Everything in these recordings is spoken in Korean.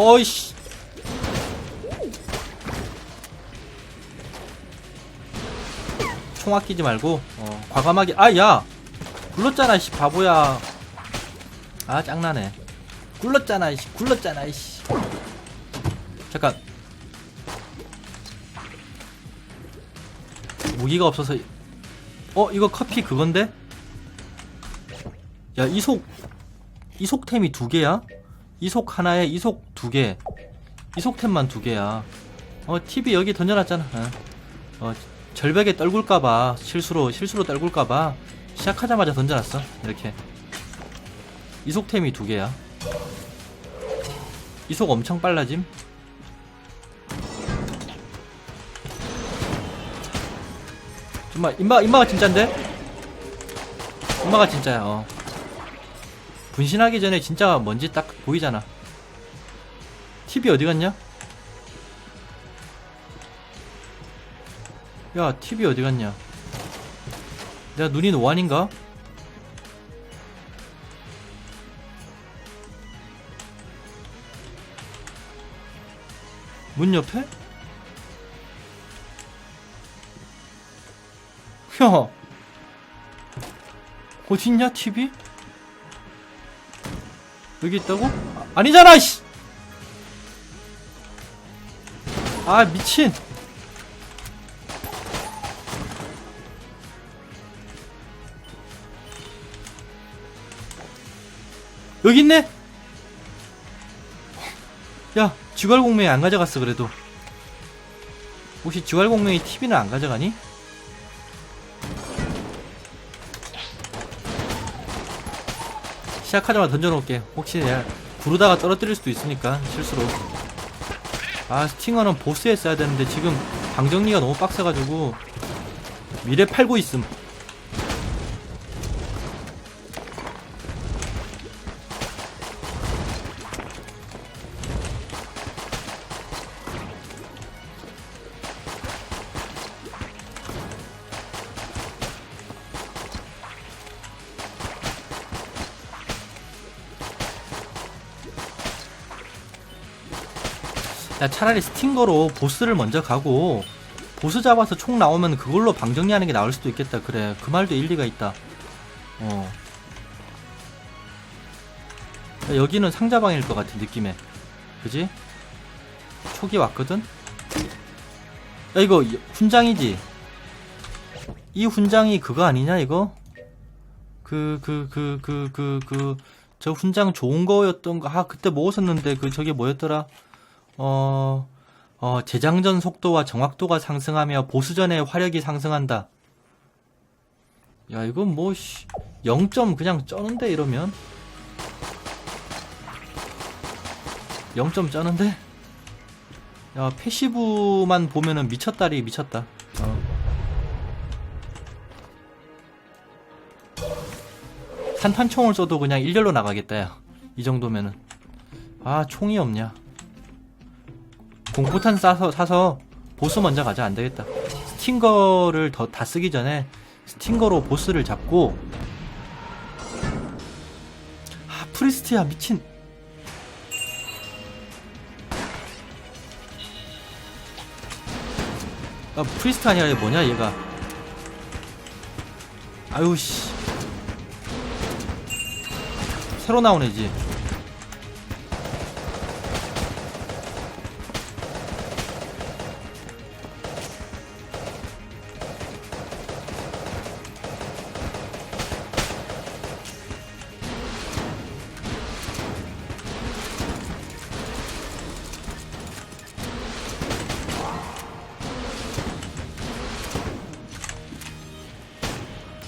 어이씨. 총 아끼지 말고 어, 과감하게 아야! 굴렀잖아 씨 바보야. 아 짱나네. 굴렀잖아 씨 굴렀잖아 씨. 잠깐. 무기가 없어서 어 이거 커피 그건데? 야 이속 이속템이 두 개야 이속 하나에 이속 두 개 이속템만 두 개야. 어 TV 여기 던져놨잖아. 어, 어 절벽에 떨굴까봐 실수로 실수로 떨굴까봐 시작하자마자 던져놨어. 이렇게. 이속템이 두 개야. 이속 엄청 빨라짐? 정말 임마 임마가 진짠데? 임마가 진짜야 어 분신하기 전에 진짜 뭔지 딱 보이잖아 TV 어디 갔냐? 야 TV 어디 갔냐? 내가 눈이 노안인가? 문 옆에? 야 어딨냐 TV? 여기 있다고? 아, 아니잖아 씨! 아 미친 여기 있네 야 쥐괄공명이 안 가져갔어 그래도 혹시 쥐괄공명이 TV는 안 가져가니? 시작하자마자 던져놓을게 혹시 내가 구르다가 떨어뜨릴 수도 있으니까 실수로. 아 스팅어는 보스에 써야 되는데 지금 방정리가 너무 빡세가지고 미래 팔고 있음 야 차라리 스팅거로 보스를 먼저 가고 보스 잡아서 총 나오면 그걸로 방정리하는 게 나을 수도 있겠다 그래 그 말도 일리가 있다 어 야, 여기는 상자방일 것 같은 느낌에 그지? 촉이 왔거든? 야 이거 훈장이지? 이 훈장이 그거 아니냐 이거? 그 그 그 그 그 그 저 훈장 좋은 거였던 거 아 그때 먹었었는데 그 저게 뭐였더라? 어, 어, 재장전 속도와 정확도가 상승하며 보스전의 화력이 상승한다. 야, 이건 뭐, 씨, 0점 그냥 쩌는데, 이러면? 0점 쩌는데? 야, 패시브만 보면은 미쳤다리 미쳤다. 어. 산탄총을 쏘도 그냥 일렬로 나가겠다, 야. 이 정도면은. 아, 총이 없냐. 공포탄 싸서 사서 보스 먼저 가자 안 되겠다. 스팅거를 더 다 쓰기 전에 스팅거로 보스를 잡고 아 프리스트야 미친. 아 프리스트 아니라 얘 뭐냐 얘가. 아유 씨. 새로 나온 애지.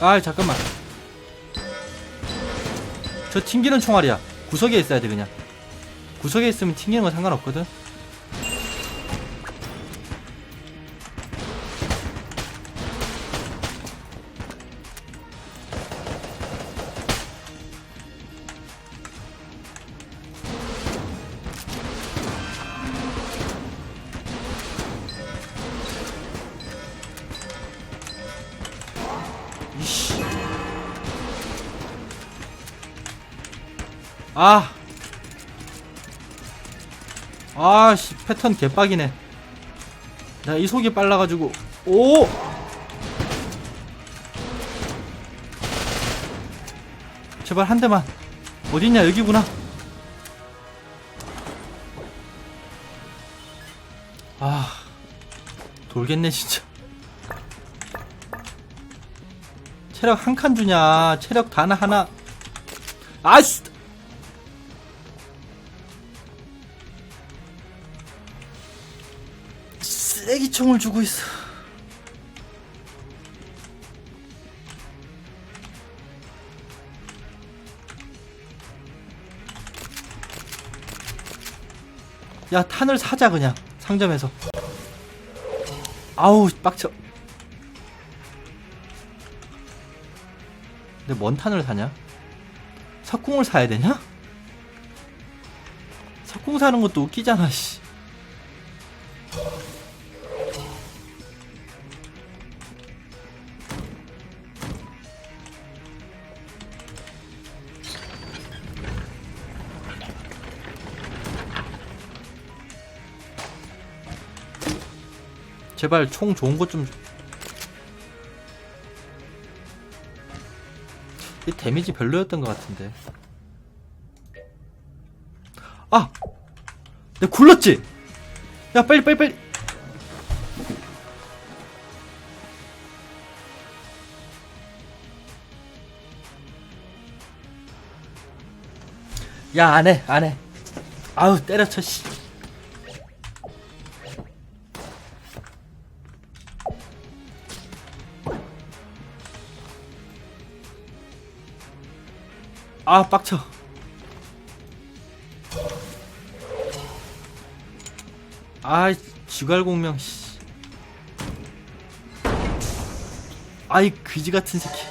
아 잠깐만. 저 튕기는 총알이야. 구석에 있어야 돼 그냥. 구석에 있으면 튕기는 건 상관없거든 아. 아씨 패턴 개빡이네. 나 이 속이 빨라가지고. 오! 제발 한 대만. 어딨냐 여기구나. 아. 돌겠네 진짜. 체력 한 칸 주냐. 체력 단 하나. 아씨 총을 주고 있어. 야 탄을 사자 그냥. 상점에서. 아우 빡쳐. 근데 뭔 탄을 사냐? 석궁을 사야 되냐? 석궁 사는 것도 웃기잖아 씨 제발 총 좋은 것 좀. 이 데미지 별로였던 것 같은데. 아! 내가 굴렀지? 야, 빨리, 빨리, 빨리! 야, 안 해, 안 해. 아우, 때려쳐, 씨. 아 빡쳐. 아이 쥐갈공명 씨. 아이 귀지 같은 새끼.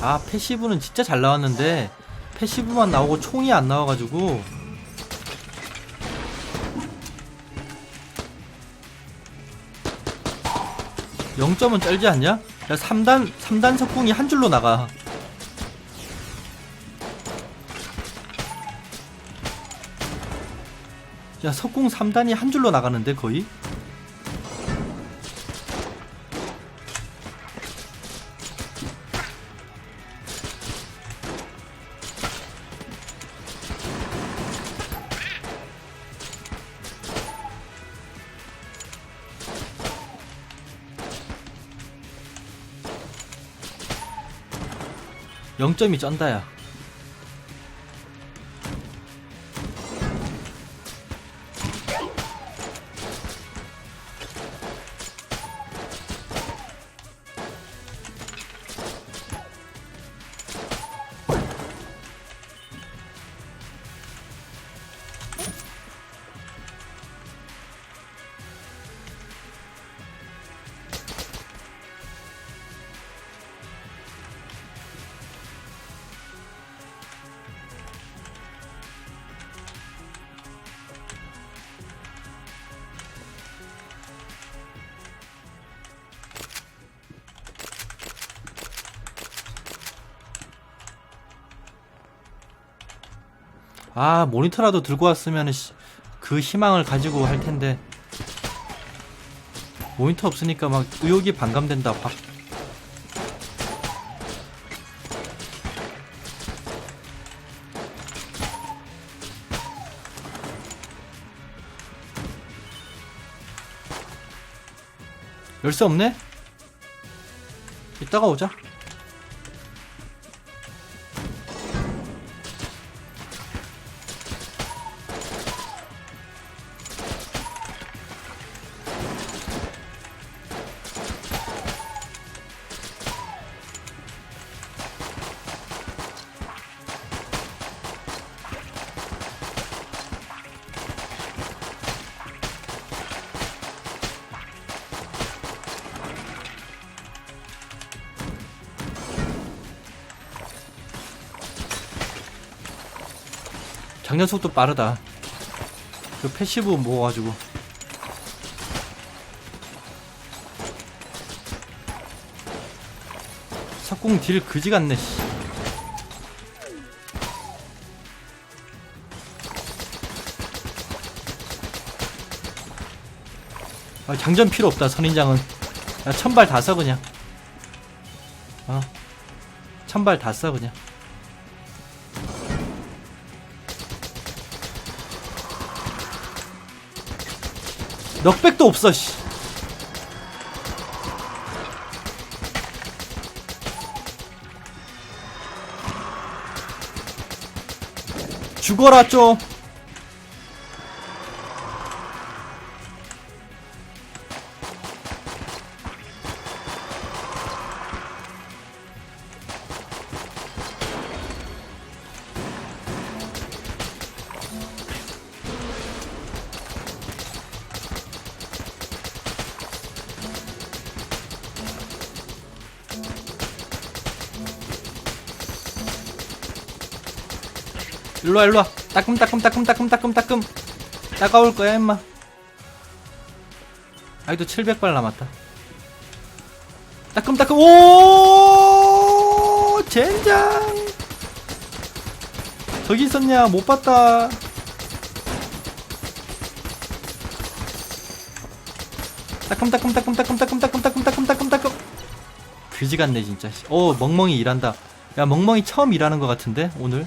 아 패시브는 진짜 잘 나왔는데 패시브만 나오고 총이 안 나와가지고 0점은 쩔지 않냐? 야 3단 3단 석궁이 한 줄로 나가. 야 석궁 3단이 한 줄로 나가는데 거의? 영점이 쩐다야. 아 모니터라도 들고 왔으면 그 희망을 가지고 할 텐데 모니터 없으니까 막 의욕이 반감된다 확. 열쇠 없네? 이따가 오자. 속도 빠르다. 그 패시브 모아가지고. 석궁 딜 그지 같네 씨. 아, 장전 필요 없다 선인장은 야 천발 다 써 그냥 어 천발 다 써 그냥 넉백도 없어 씨. 죽어라 좀 일로와 일로와 따끔 따끔 따끔 따끔 따끔 따끔 따가울 거야 임마 아이도 700발 남았다 따끔 따끔 오 젠장 저기 있었냐 못 봤다 따끔 따끔 따끔 따끔 따끔 따끔 따끔 따끔 따끔 따끔 그지 같네 진짜 오 멍멍이 일한다 야 멍멍이 처음 일하는 것 같은데 오늘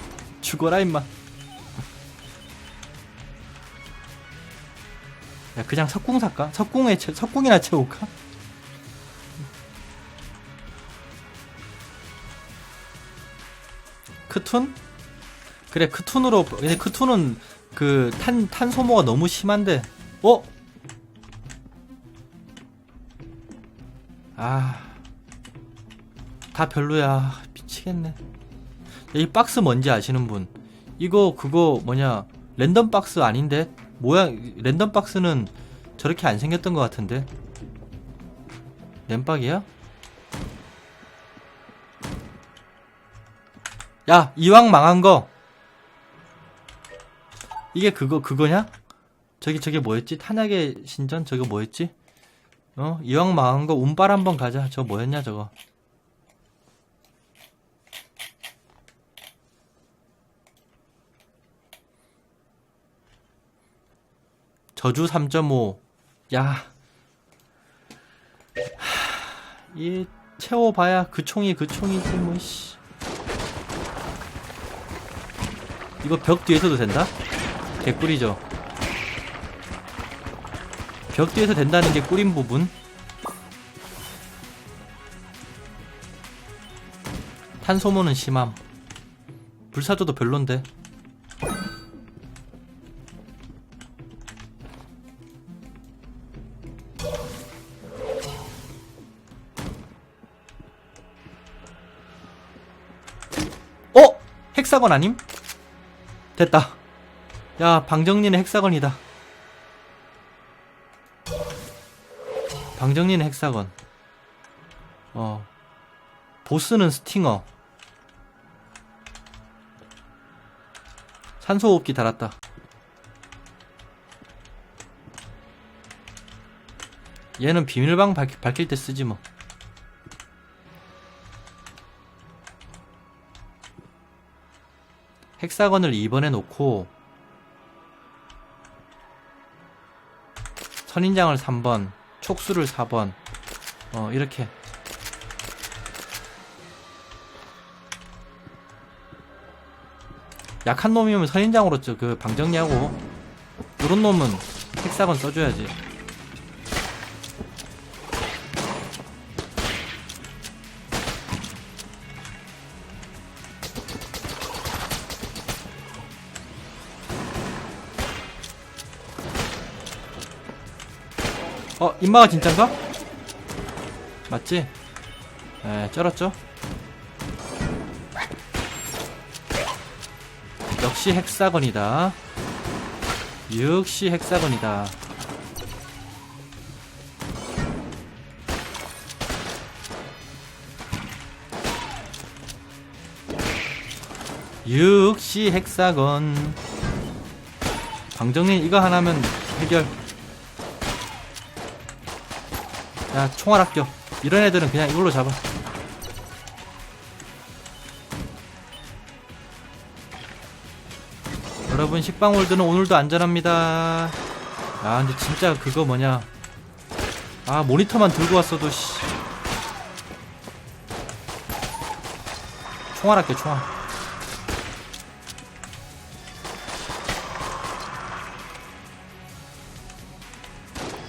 죽어라 임마 야 그냥 석궁 살까? 석궁에 채, 석궁이나 채울까? 크툰? 그래 크툰으로 근데 크툰은 그 탄 탄 소모가 너무 심한데 어? 아. 다 별로야. 미치겠네. 이 박스 뭔지 아시는 분? 이거 그거 뭐냐 랜덤 박스 아닌데? 모양 랜덤 박스는 저렇게 안 생겼던 것 같은데. 램박이야? 야 이왕 망한 거 이게 그거 그거냐? 저기 저게 뭐였지? 탄약의 신전 저거 뭐였지? 어 이왕 망한 거 운빨 한번 가자. 저 뭐였냐 저거? 저주 3.5. 야. 하, 이 채워봐야 그 총이 그 총이지 뭐 씨. 이거 벽 뒤에서도 된다? 개꿀이죠. 벽 뒤에서 된다는 게 꿀인 부분. 탄소모는 심함. 불사조도 별론데. 헥사건 아님? 됐다. 야, 방정리는 헥사건이다. 방정리는 헥사건. 어. 보스는 스팅어. 산소호흡기 달았다. 얘는 비밀방 밝, 밝힐 때 쓰지 뭐. 헥사건을 2번에 놓고 선인장을 3번, 촉수를 4번, 어, 이렇게. 약한 놈이면 선인장으로 저그 방정리하고, 요런 놈은 헥사건 써줘야지. 어 인마가 진짠가? 맞지? 에 쩔었죠? 역시 헥사건이다 역시 헥사건이다 역시 헥사건 방정린 이거 하나면 해결 야 총알 아껴. 이런 애들은 그냥 이걸로 잡아. 여러분 식빵월드는 오늘도 안전합니다. 아 근데 진짜 그거 뭐냐. 아 모니터만 들고 왔어도 씨. 총알 아껴 총알.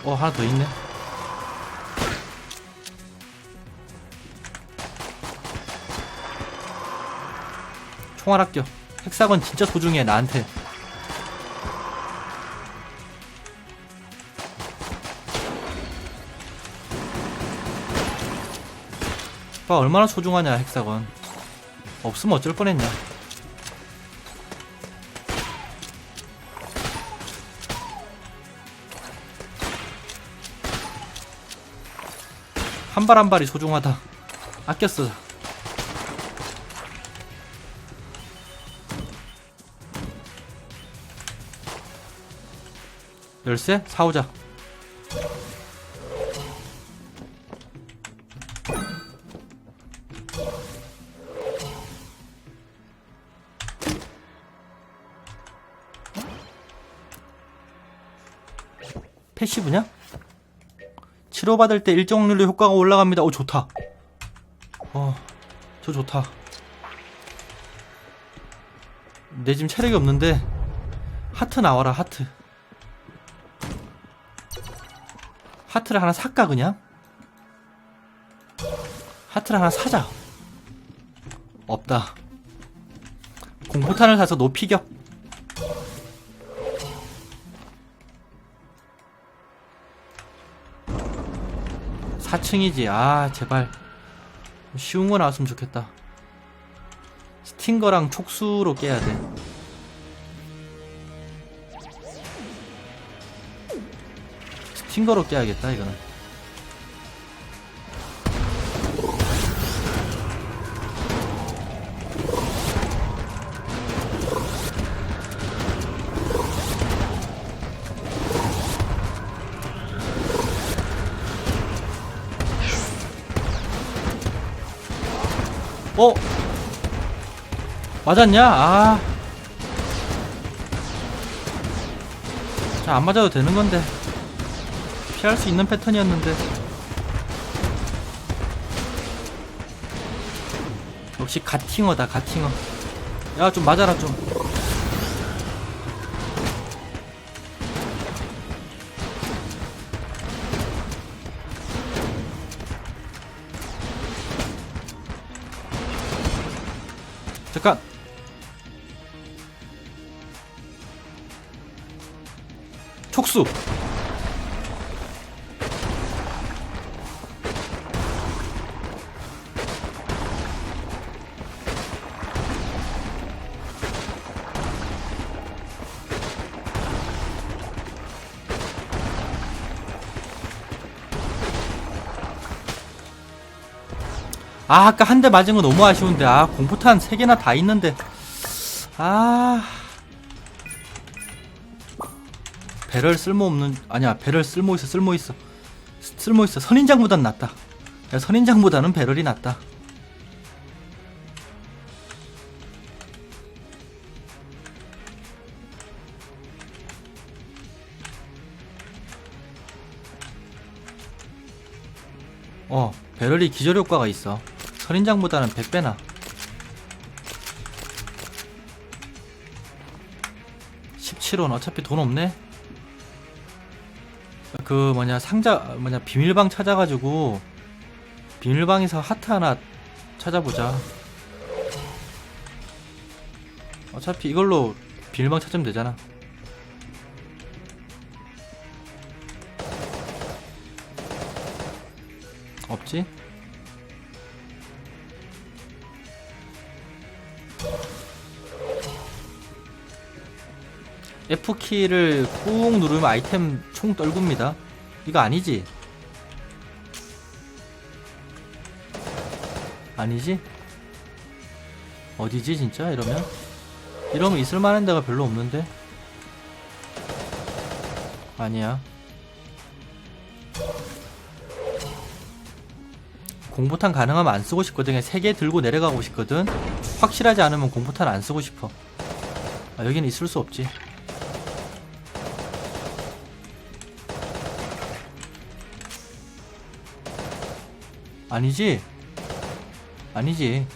어 하나 더 있네 총알 아껴 헥사건 진짜 소중해 나한테. 봐 얼마나 소중하냐 헥사건. 없으면 어쩔 뻔했냐. 한 발 한 발이 소중하다. 쓰 열쇠 사오자 패시브냐? 치료받을 때 일정 확률로 효과가 올라갑니다. 오 좋다. 어, 저 좋다. 내 지금 체력이 없는데 하트 나와라 하트. 하트를 하나 살까 그냥? 하트를 하나 사자. 없다. 공포탄을 사서 높이격. 4층이지. 아, 제발. 쉬운 거 나왔으면 좋겠다. 스팅거랑 촉수로 깨야 돼. 스팅거로 깨야겠다, 이거는. 어? 맞았냐? 아. 자, 안 맞아도 되는 건데. 피할 수 있는 패턴이었는데. 역시 가팅어다, 가팅어. 야, 좀 맞아라, 좀. 잠깐. 촉수. 아, 아까 한 대 맞은 거 너무 아쉬운데. 아, 공포탄 3개나 다 있는데. 아. 배럴 쓸모없는, 아니야, 배럴 쓸모있어, 쓸모있어. 쓸모있어. 선인장보단 낫다. 야, 선인장보다는 배럴이 낫다. 어, 배럴이 기절 효과가 있어. 선인장보다는 100배나. (17원) 어차피 돈 없네 그 뭐냐 상자 뭐냐 비밀방 찾아가지고 비밀방에서 하트 하나 찾아보자 어차피 이걸로 비밀방 찾으면 되잖아 없지? F키를 꾹 누르면 아이템 총 떨굽니다. 이거 아니지? 아니지? 어디지 진짜 이러면? 이러면 있을 만한 데가 별로 없는데? 아니야. 공포탄 가능하면 안 쓰고 싶거든. 3개 들고 내려가고 싶거든. 확실하지 않으면 공포탄 안 쓰고 싶어. 아, 여기는 있을 수 없지. 아니지? 아니지.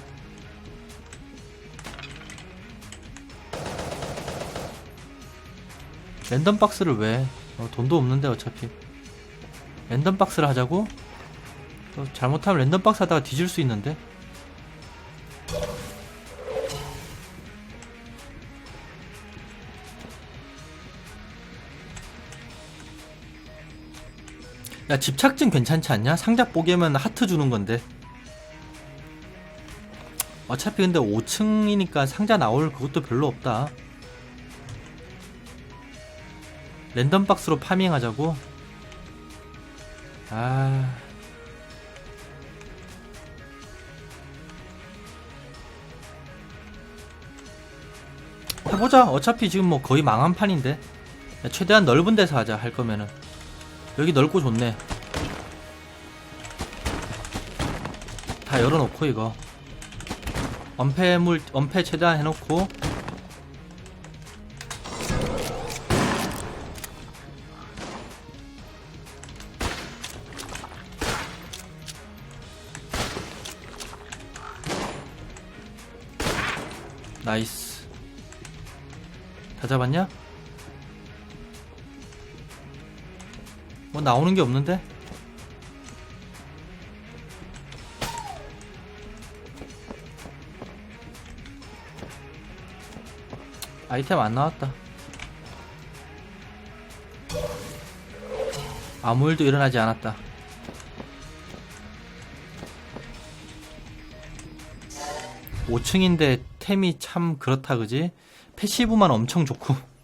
랜덤 박스를 왜? 어, 돈도 없는데 어차피. 랜덤 박스를 하자고? 또 잘못하면 랜덤 박스 하다가 뒤질 수 있는데. 야 집착증 괜찮지 않냐? 상자 뽀개면 하트 주는 건데. 어차피 근데 5층이니까 상자 나올 그것도 별로 없다. 랜덤 박스로 파밍하자고? 아. 해보자. 어차피 지금 뭐 거의 망한 판인데. 야, 최대한 넓은 데서 하자, 할 거면은. 여기 넓고 좋네. 다 열어놓고, 이거. 엄폐물, 엄폐 최대한 해놓고. 나이스. 다 잡았냐? 뭐 나오는 게 없는데? 아이템 안 나왔다. 아무 일도 일어나지 않았다. 오층인데 템이 참 그렇다 그지? 패시브만 엄청 좋고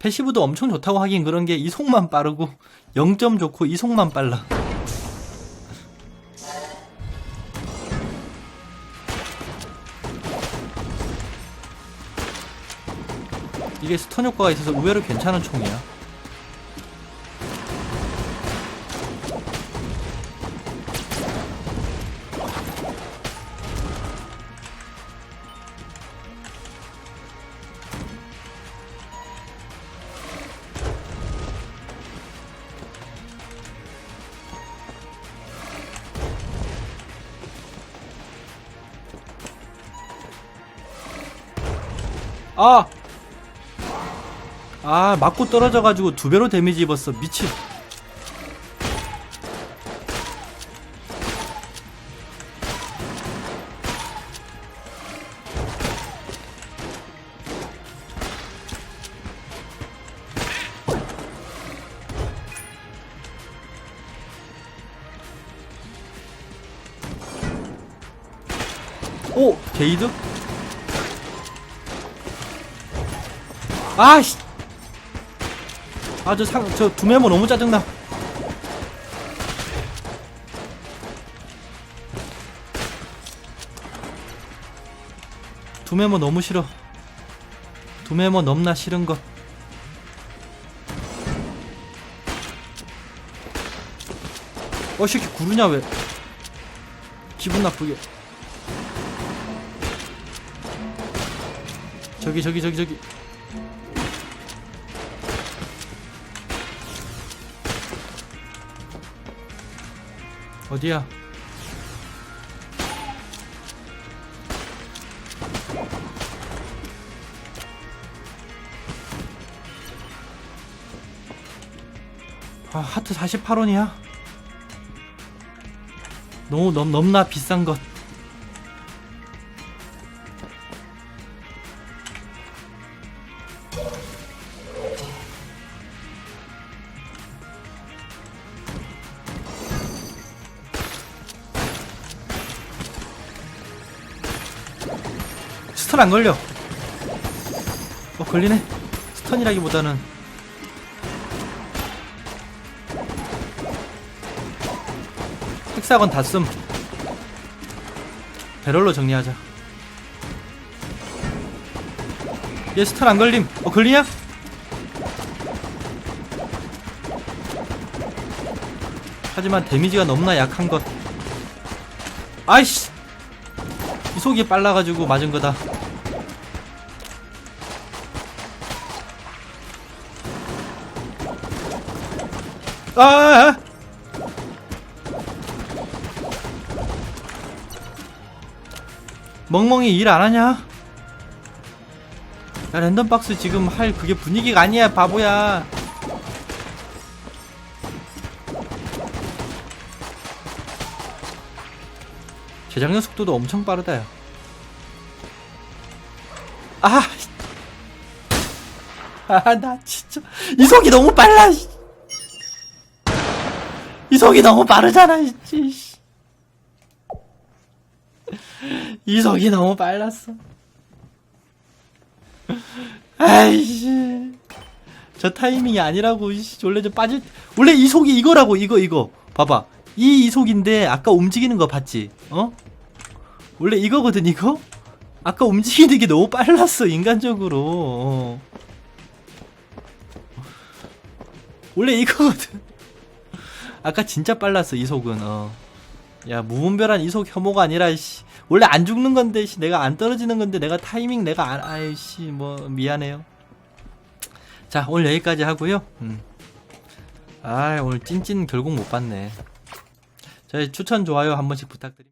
패시브도 엄청 좋다고 하긴 그런 게 이속만 빠르고 0점 좋고 이속만 빨라. 이게 스턴 효과가 있어서 의외로 괜찮은 총이야 아! 아, 맞고 떨어져가지고 두 배로 데미지 입었어. 미친. 오! 게이드? 아씨! 아, 저 상, 저 두메모 너무 짜증나. 두메모 너무 싫어. 두메모 넘나 싫은 것. 어, 이 새끼 구르냐, 왜? 기분 나쁘게. 저기, 저기, 저기, 저기. 어디야? 아, 하트 48원이야? 너무 넘, 넘나 비싼 것. 스턴 안 걸려. 어 걸리네. 스턴이라기보다는. 헥사건 다씀. 배럴로 정리하자. 얘 스턴 안 걸림. 어 걸리냐? 하지만 데미지가 너무나 약한 것. 아이씨! 이속이 빨라가지고 맞은 거다 아, 아, 아. 멍멍이 일 안 하냐? 야 랜덤박스 지금 할 그게 분위기가 아니야 바보야 재작년 속도도 엄청 빠르다 야 아! 아, 나 진짜. 이속이 너무 빨라, 씨. 이속이 너무 빠르잖아, 씨. 씨. 이속이 너무 빨랐어. 아이씨. 저 타이밍이 아니라고, 씨. 원래 좀 빠질, 원래 이속이 이거라고, 이거, 이거. 봐봐. 이 이속인데, 아까 움직이는 거 봤지? 어? 원래 이거거든, 이거? 아까 움직이는 게 너무 빨랐어, 인간적으로. 어. 원래 이거거든. 아까 진짜 빨랐어, 이속은, 어. 야, 무분별한 이속 혐오가 아니라, 씨. 원래 안 죽는 건데, 씨. 내가 안 떨어지는 건데, 내가 타이밍 내가 안, 아이씨, 뭐, 미안해요. 자, 오늘 여기까지 하고요 음. 아, 오늘 찐찐 결국 못 봤네. 저희 추천, 좋아요 한 번씩 부탁드립니다.